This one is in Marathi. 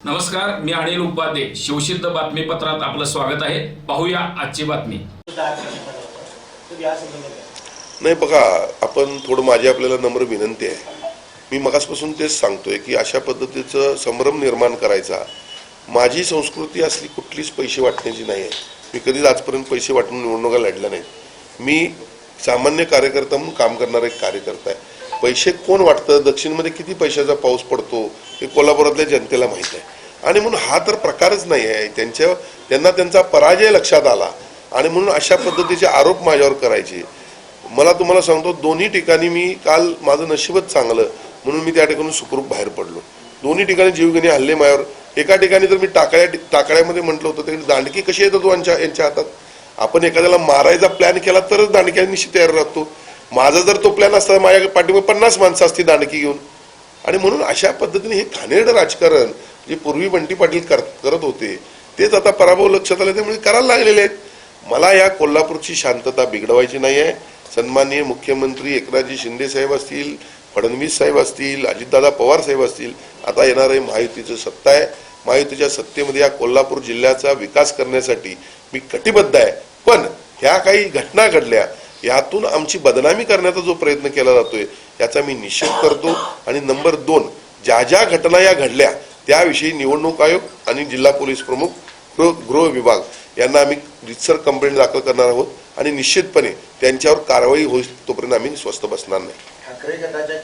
नमस्कार मी अनिल उपाध्ये. शिवसिद्ध बातमीपत्रात आपलं स्वागत आहे. पाहूया आजची बातमी. नाही बघा आपण थोडं माझी आपल्याला नम्र विनंती आहे. मी मगासपासून तेच सांगतोय की अशा पद्धतीचं संभ्रम निर्माण करायचा. माझी संस्कृती असली कुठलीच पैसे वाटण्याची नाही आहे मी कधीच आजपर्यंत पैसे वाटून निवडणुका लढल्या नाहीत. मी सामान्य कार्यकर्ता म्हणून काम करणारा एक कार्यकर्ता आहे. पैसे कोण वाटतं? दक्षिणमध्ये किती पैशाचा पाऊस पडतो? हे कोल्हापुरातल्या जनतेला माहीत आहे. आणि म्हणून हा तर प्रकारच नाही आहे. त्यांच्या त्यांना त्यांचा पराजय लक्षात आला. आणि म्हणून अशा पद्धतीचे आरोप माझ्यावर करायचे. मला तुम्हाला सांगतो दोन्ही ठिकाणी मी काल माझं नशीबच चांगलं म्हणून मी त्या ठिकाणी सुखरूप बाहेर पडलो. दोन्ही ठिकाणी जीवघेणी हल्ले माझ्यावर एका ठिकाणी तर मी टाकळ्या टाकळ्यामध्ये म्हटलं होतं तरी दांडकी कशी येतात तो यांच्या यांच्या हातात? आपण एखाद्याला मारायचा प्लॅन केला तरच दांडक्या निश्चित तयार राहतो. माझा जर तो प्लॅन असता माझ्या पाठीमागे पन्नास माणसं असती दांडकी घेऊन. आणि म्हणून अशा पद्धतीने हे घाणेरडं राजकारण जे पूर्वी बंटी पाटील कर करत होते तेच आता पराभव लक्षात आले त्यामुळे करायला लागलेले आहेत. मला या कोल्हापूरची शांतता बिघडवायची नाही आहे सन्माननीय मुख्यमंत्री एकनाथजी शिंदे साहेब असतील फडणवीस साहेब असतील अजितदादा पवार साहेब असतील आता येणार आहे महायुतीचं सत्ता आहे. महायुतीच्या सत्तेमध्ये या कोल्हापूर जिल्ह्याचा विकास करण्यासाठी मी कटिबद्ध आहे. पण ह्या काही घटना घडल्या यातून आमची बदनामी करण्याचा जो प्रयत्न केला जातोय याचा मी निषेध करतो. आणि नंबर दोन ज्या ज्या घटना या घडल्या त्याविषयी निवडणूक आयोग आणि जिल्हा पोलीस प्रमुख गृह गृह विभाग यांना आम्ही रितसर कंप्लेंट दाखल करणार आहोत. आणि निश्चितपणे त्यांच्यावर कारवाई होईल तोपर्यंत आम्ही स्वस्त बसणार नाही. ठाकरे गटाच्या